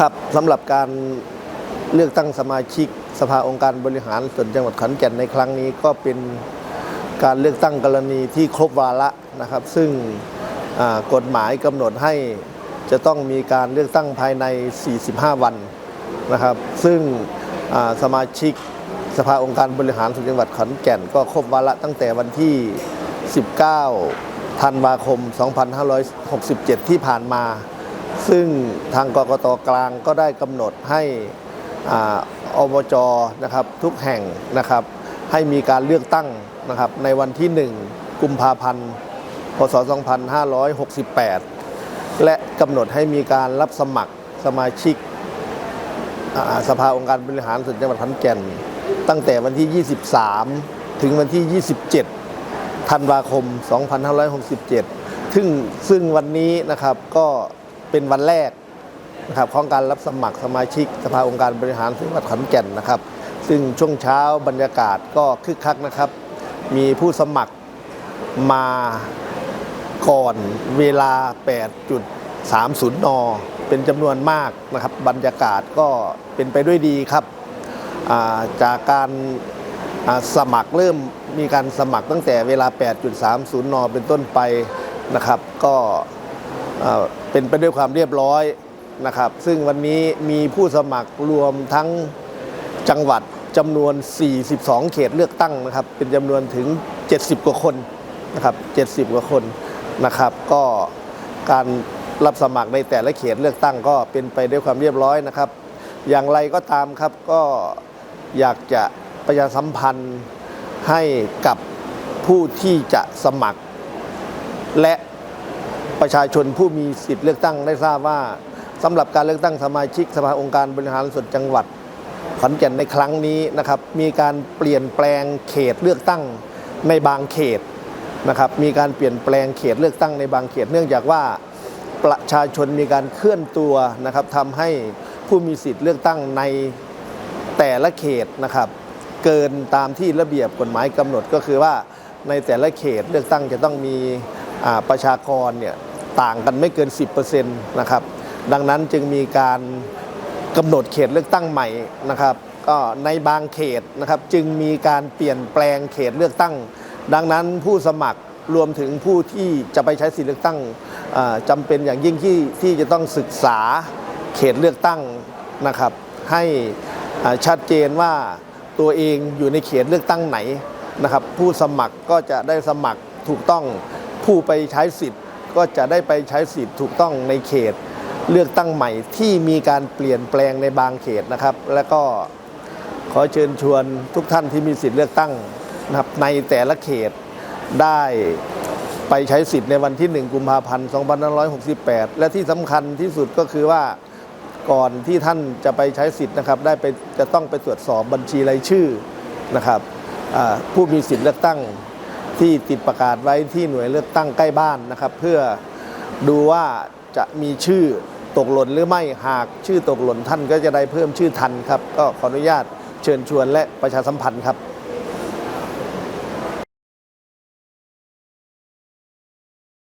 ครับสำหรับการเลือกตั้งสมาชิกสภาองค์การบริหารส่วนจังหวัดขอนแก่นในครั้งนี้ก็เป็นการเลือกตั้งกรณีที่ครบวาระนะครับ ซึ่งกฎหมายกำหนดให้จะต้องมีการเลือกตั้งภายใน 45 วันนะครับ ซึ่งสมาชิกสภาองค์การบริหารส่วนจังหวัดขอนแก่น ก็ครบวาระตั้งแต่วันที่ 19 ธันวาคม 2567 ที่ผ่านมา ซึ่งทางกกตกลางก็ได้กำหนดให้อบจนะครับทุกแห่งนะครับให้มีการเลือกตั้งนะครับในวันที่ 1 กุมภาพันธ์ พศ 2568 และกำหนดให้มีการรับสมัครสมาชิกสภาองค์การบริหารส่วนจังหวัดขอนแก่น ตั้งแต่วันที่ 23 ถึงวันที่ 27 ธันวาคม 2567 ซึ่งซึ่งวันนี้นะครับก็ เป็นวันแรกนะครับของการรับสมัครสมาชิกสภาองค์การบริหารส่วนจังหวัดขอนแก่นนะครับ ซึ่งช่วงเช้าบรรยากาศก็คึกคักนะครับ มีผู้สมัครมาก่อนเวลา 8.30 น เป็นจำนวนมากนะครับ บรรยากาศก็เป็นไปด้วยดีครับาจากการาสมัครเริ่มมีการสมัครตั้งแต่เวลา 8.30 น เป็นต้นไปนะครับ ก็ เป็นไปด้วยความเรียบร้อยนะครับ ซึ่งวันนี้มีผู้สมัครรวมทั้งจังหวัดจำนวน 42 เขตเลือกตั้งนะครับ เป็นจำนวนถึง 70 กว่าคนนะครับ 70 กว่าคนนะครับ ก็การรับสมัครในแต่ละเขตเลือกตั้งก็เป็นไปด้วยความเรียบร้อยนะครับ อย่างไรก็ตามครับก็อยากจะประชาสัมพันธ์ให้กับผู้ที่จะสมัคร และ ประชาชนผู้มีสิทธิ์เลือกตั้งได้ทราบว่าสำหรับการเลือกตั้งสมาชิกสภาองค์การบริหารส่วนจังหวัดขอนแก่นในครั้งนี้นะครับมีการเปลี่ยนแปลงเขตเลือกตั้งในบางเขตนะครับมีการเปลี่ยนแปลงเขตเลือกตั้งในบางเขต เนื่องจากว่าประชาชนมีการเคลื่อนตัวนะครับทำให้ผู้มีสิทธิ์เลือกตั้งในแต่ละเขตนะครับเกินตามที่ระเบียบกฎหมายกำหนดก็คือว่าในแต่ละเขตเลือกตั้งจะต้องมีประชากรเนี่ย ต่างกันไม่เกิน 10%นะครับดังนั้นจึงมีการกำหนดเขตเลือกตั้งใหม่นะครับก็ในบางเขตนะครับจึงมีการเปลี่ยนแปลงเขตเลือกตั้ง ดังนั้นผู้สมัครรวมถึงผู้ที่จะไปใช้สิทธิเลือกตั้งอ่าจำเป็นอย่างยิ่งที่ที่จะต้องศึกษาเขตเลือกตั้งนะครับให้ชัดเจนว่าตัวเองอยู่ในเขตเลือกตั้งไหนนะครับผู้สมัครก็จะได้สมัครถูกต้องผู้ไปใช้สิทธิ์ ก็จะได้ไปใช้สิทธิ์ถูกต้องในเขต เลือกตั้งใหม่ที่มีการเปลี่ยนแปลงในบางเขตนะครับ และก็ขอเชิญชวนทุกท่านที่มีสิทธิ์เลือกตั้งนะครับในแต่ละเขตได้ไปใช้สิทธิ์ในวันที่ 1 กุมภาพันธ์ 2568 และที่สำคัญที่สุดก็คือว่าก่อนที่ท่านจะไปใช้สิทธิ์นะครับ ได้ไปจะต้องไปตรวจสอบบัญชีรายชื่อนะครับผู้มีสิทธิ์เลือกตั้ง ที่ติดประกาศไว้ที่หน่วยเลือกตั้งใกล้บ้านนะครับ เพื่อดูว่าจะมีชื่อตกหล่นหรือไม่หากชื่อตกหล่นท่านก็จะได้เพิ่มชื่อทันครับ ก็ขออนุญาตเชิญชวนและประชาสัมพันธ์ครับ